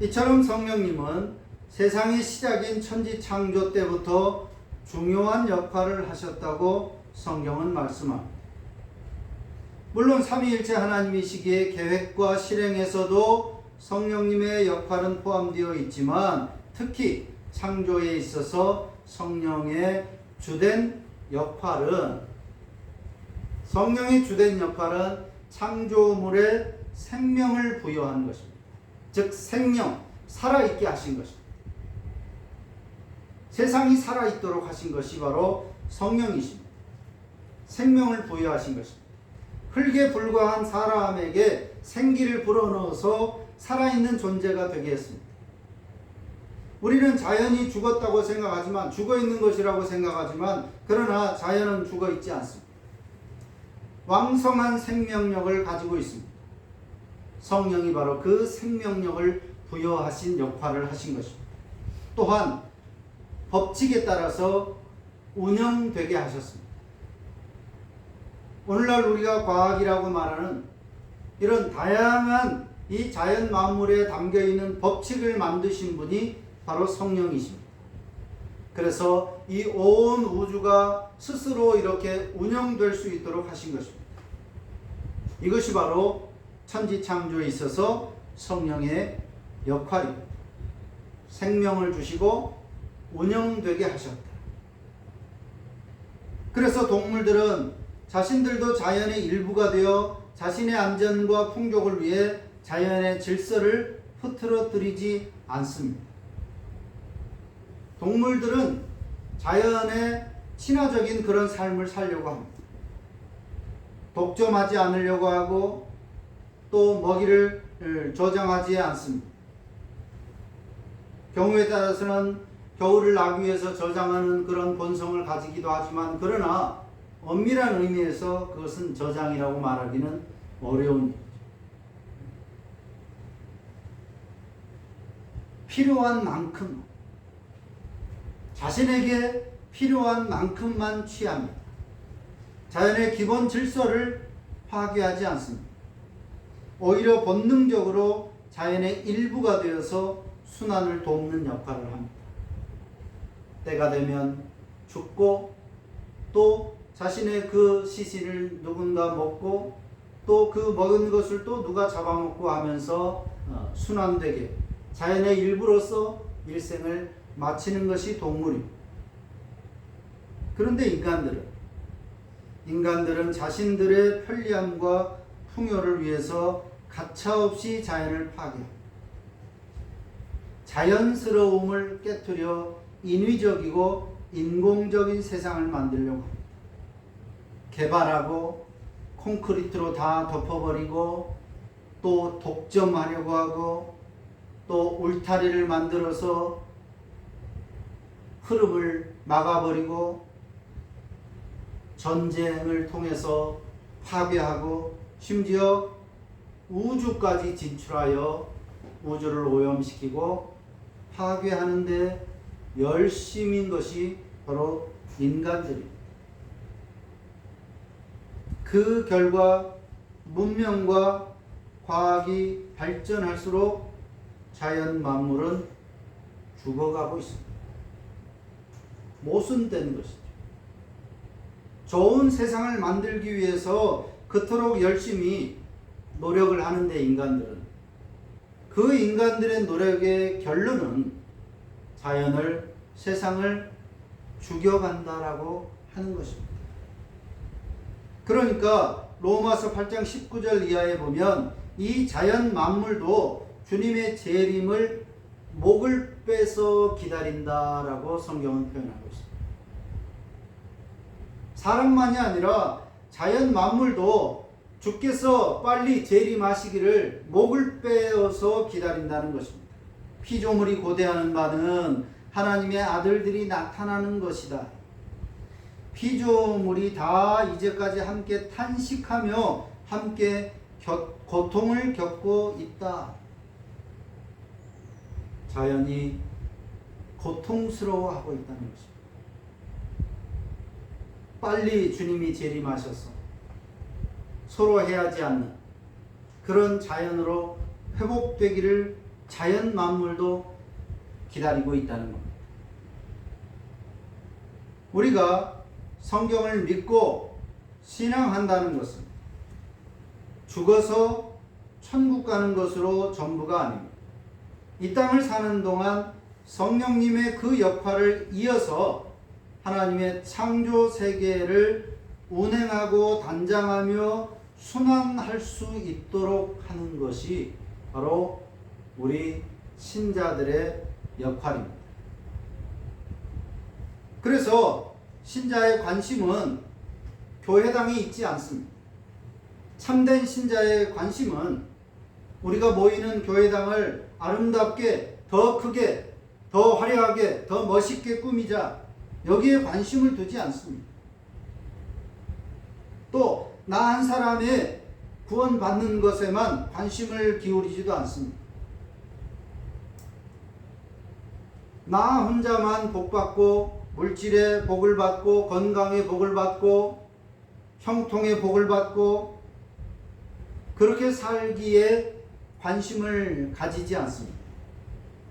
이처럼 성령님은 세상의 시작인 천지 창조 때부터 중요한 역할을 하셨다고 성경은 말씀합니다. 물론 삼위일체 하나님이시기에 계획과 실행에서도 성령님의 역할은 포함되어 있지만 특히 창조에 있어서 성령의 주된 역할은 성령의 주된 역할은 창조물에 생명을 부여하는 것입니다. 즉 생명, 살아있게 하신 것입니다. 세상이 살아있도록 하신 것이 바로 성령이십니다. 생명을 부여하신 것입니다. 흙에 불과한 사람에게 생기를 불어넣어서 살아있는 존재가 되게 했습니다. 우리는 자연이 죽었다고 생각하지만 죽어 있는 것이라고 생각하지만 그러나 자연은 죽어 있지 않습니다. 왕성한 생명력을 가지고 있습니다. 성령이 바로 그 생명력을 부여하신 역할을 하신 것입니다. 또한 법칙에 따라서 운영되게 하셨습니다. 오늘날 우리가 과학이라고 말하는 이런 다양한 이 자연 만물에 담겨 있는 법칙을 만드신 분이 바로 성령이십니다. 그래서 이 온 우주가 스스로 이렇게 운영될 수 있도록 하신 것입니다. 이것이 바로 천지 창조에 있어서 성령의 역할입니다. 생명을 주시고 운영되게 하셨다. 그래서 동물들은 자신들도 자연의 일부가 되어 자신의 안전과 풍족을 위해 자연의 질서를 흐트러뜨리지 않습니다. 동물들은 자연에 친화적인 그런 삶을 살려고 합니다. 독점하지 않으려고 하고 또 먹이를 저장하지 않습니다. 경우에 따라서는 겨울을 나기 위해서 저장하는 그런 본성을 가지기도 하지만 그러나 엄밀한 의미에서 그것은 저장이라고 말하기는 어려운 일이죠. 필요한 만큼 자신에게 필요한 만큼만 취합니다. 자연의 기본 질서를 파괴하지 않습니다. 오히려 본능적으로 자연의 일부가 되어서 순환을 돕는 역할을 합니다. 때가 되면 죽고 또 자신의 그 시신을 누군가 먹고 또 그 먹은 것을 또 누가 잡아먹고 하면서 어, 순환되게 자연의 일부로서 일생을 마치는 것이 동물입니다. 그런데 인간들은 인간들은 자신들의 편리함과 풍요를 위해서 가차없이 자연을 파괴합니다. 자연스러움을 깨뜨려 인위적이고 인공적인 세상을 만들려고 합니다. 개발하고 콘크리트로 다 덮어버리고 또 독점하려고 하고 또 울타리를 만들어서 흐름을 막아버리고 전쟁을 통해서 파괴하고 심지어 우주까지 진출하여 우주를 오염시키고 파괴하는데 열심인 것이 바로 인간들입니다. 그 결과 문명과 과학이 발전할수록 자연 만물은 죽어가고 있습니다. 모순된 것이죠. 좋은 세상을 만들기 위해서 그토록 열심히 노력을 하는데 인간들은 그 인간들의 노력의 결론은 자연을 세상을 죽여간다라고 하는 것입니다. 그러니까 로마서 8장 19절 이하에 보면 이 자연 만물도 주님의 재림을 목을 빼서 기다린다라고 성경은 표현하고 있습니다. 사람만이 아니라 자연 만물도 주께서 빨리 재림하시기를 목을 빼어서 기다린다는 것입니다. 피조물이 고대하는 바는 하나님의 아들들이 나타나는 것이다. 피조물이 다 이제까지 함께 탄식하며 함께 고통을 겪고 있다. 자연이 고통스러워하고 있다는 것입니다. 빨리 주님이 재림하셔서 서로 해하지 않는 그런 자연으로 회복되기를 자연 만물도 기다리고 있다는 겁니다. 우리가 성경을 믿고 신앙한다는 것은 죽어서 천국 가는 것으로 전부가 아닙니다. 이 땅을 사는 동안 성령님의 그 역할을 이어서 하나님의 창조 세계를 운행하고 단장하며 순환할 수 있도록 하는 것이 바로 우리 신자들의 역할입니다. 그래서 신자의 관심은 교회당에 있지 않습니다. 참된 신자의 관심은 우리가 모이는 교회당을 아름답게 더 크게 더 화려하게 더 멋있게 꾸미자 여기에 관심을 두지 않습니다. 또 나 한 사람의 구원받는 것에만 관심을 기울이지도 않습니다. 나 혼자만 복받고 물질의 복을 받고 건강의 복을 받고 형통의 복을 받고 그렇게 살기에 관심을 가지지 않습니다.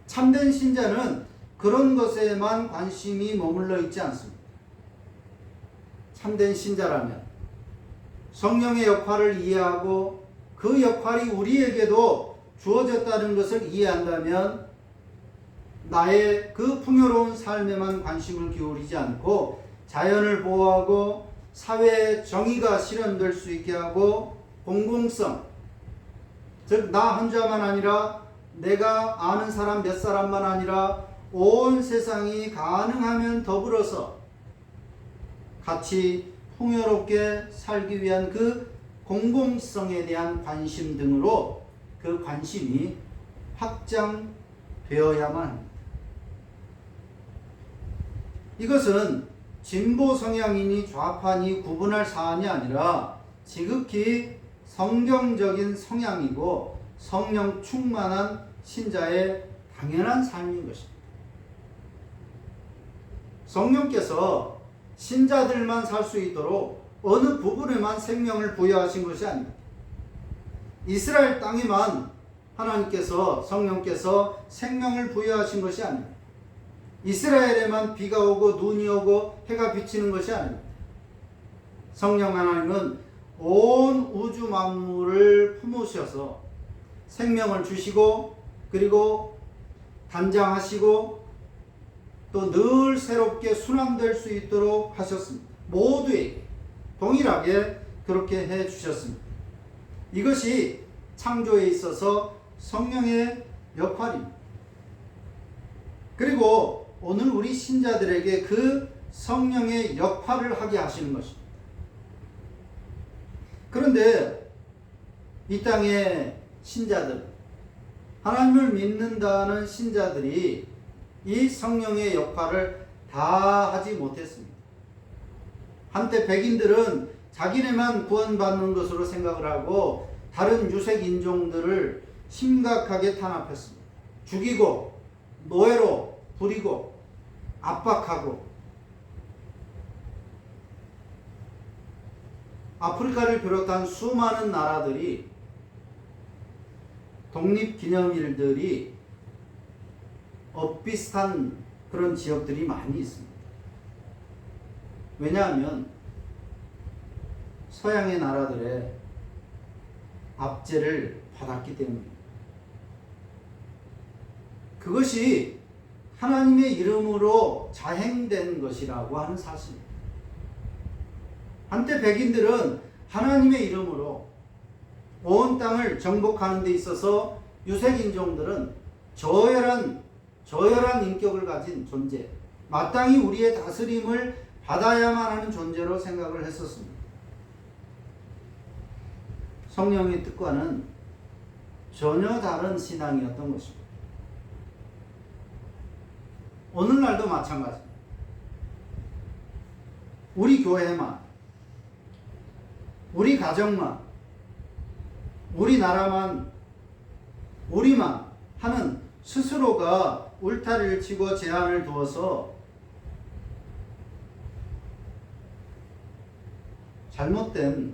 참된 신자는 그런 것에만 관심이 머물러 있지 않습니다. 참된 신자라면 성령의 역할을 이해하고 그 역할이 우리에게도 주어졌다는 것을 이해한다면 나의 그 풍요로운 삶에만 관심을 기울이지 않고 자연을 보호하고 사회의 정의가 실현될 수 있게 하고 공공성 즉 나 혼자만 아니라 내가 아는 사람 몇 사람만 아니라 온 세상이 가능하면 더불어서 같이 풍요롭게 살기 위한 그 공공성에 대한 관심 등으로 그 관심이 확장되어야만 합니다. 이것은 진보 성향이니 좌파니 구분할 사안이 아니라 지극히 성경적인 성향이고 성령 충만한 신자의 당연한 삶인 것입니다. 성령께서 신자들만 살 수 있도록 어느 부분에만 생명을 부여하신 것이 아닙니다. 이스라엘 땅에만 하나님께서 성령께서 생명을 부여하신 것이 아닙니다. 이스라엘에만 비가 오고 눈이 오고 해가 비치는 것이 아닙니다. 성령 하나님은 온 우주 만물을 품으셔서 생명을 주시고 그리고 단장하시고 또 늘 새롭게 순환될 수 있도록 하셨습니다. 모두에게 동일하게 그렇게 해 주셨습니다. 이것이 창조에 있어서 성령의 역할입니다. 그리고 오늘 우리 신자들에게 그 성령의 역할을 하게 하시는 것입니다. 그런데 이 땅의 신자들, 하나님을 믿는다는 신자들이 이 성령의 역할을 다 하지 못했습니다. 한때 백인들은 자기네만 구원받는 것으로 생각을 하고 다른 유색 인종들을 심각하게 탄압했습니다. 죽이고 노예로 부리고 압박하고 아프리카를 비롯한 수많은 나라들이 독립기념일들이 엇비슷한 그런 지역들이 많이 있습니다. 왜냐하면 서양의 나라들의 압제를 받았기 때문입니다. 그것이 하나님의 이름으로 자행된 것이라고 하는 사실입니다. 한때 백인들은 하나님의 이름으로 온 땅을 정복하는 데 있어서 유색인종들은 저열한 저열한 인격을 가진 존재, 마땅히 우리의 다스림을 받아야만 하는 존재로 생각을 했었습니다. 성령의 뜻과는 전혀 다른 신앙이었던 것입니다. 오늘날도 마찬가지입니다. 우리 교회만, 우리 가정만, 우리 나라만, 우리만 하는 스스로가 울타리를 치고 제한을 두어서 잘못된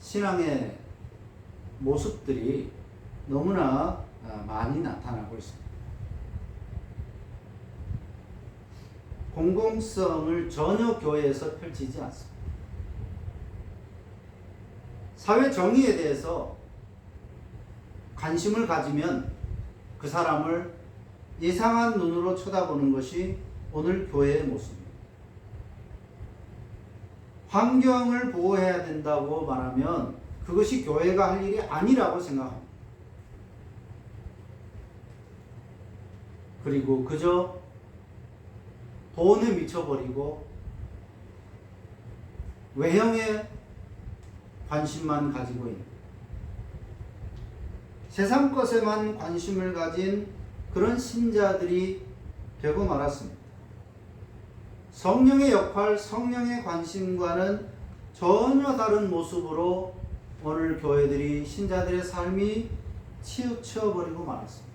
신앙의 모습들이 너무나 어, 많이 나타나고 있습니다. 공공성을 전혀 교회에서 펼치지 않습니다. 사회 정의에 대해서 관심을 가지면 그 사람을 이상한 눈으로 쳐다보는 것이 오늘 교회의 모습입니다. 환경을 보호해야 된다고 말하면 그것이 교회가 할 일이 아니라고 생각합니다. 그리고 그저 돈에 미쳐버리고 외형에 관심만 가지고 있는 세상 것에만 관심을 가진 그런 신자들이 되고 말았습니다. 성령의 역할, 성령의 관심과는 전혀 다른 모습으로 오늘 교회들이 신자들의 삶이 치우쳐 버리고 말았습니다.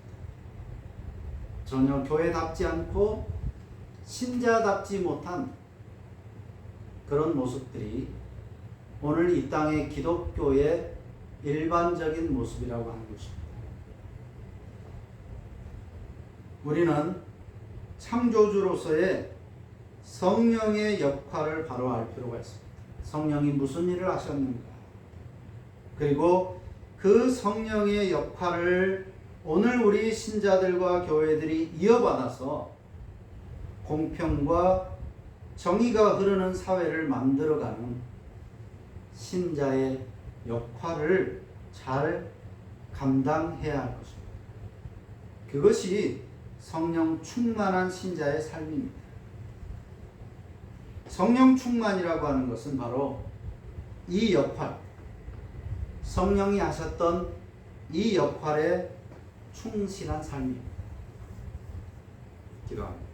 전혀 교회답지 않고 신자답지 못한 그런 모습들이 오늘 이 땅의 기독교의 일반적인 모습이라고 하는 것입니다. 우리는 창조주로서의 성령의 역할을 바로 알 필요가 있습니다. 성령이 무슨 일을 하셨는가? 그리고 그 성령의 역할을 오늘 우리 신자들과 교회들이 이어받아서 공평과 정의가 흐르는 사회를 만들어가는 신자의 역할을 잘 감당해야 할 것입니다. 그것이 성령 충만한 신자의 삶입니다. 성령 충만이라고 하는 것은 바로 이 역할, 성령이 하셨던 이 역할에 충실한 삶입니다. 기도합니다.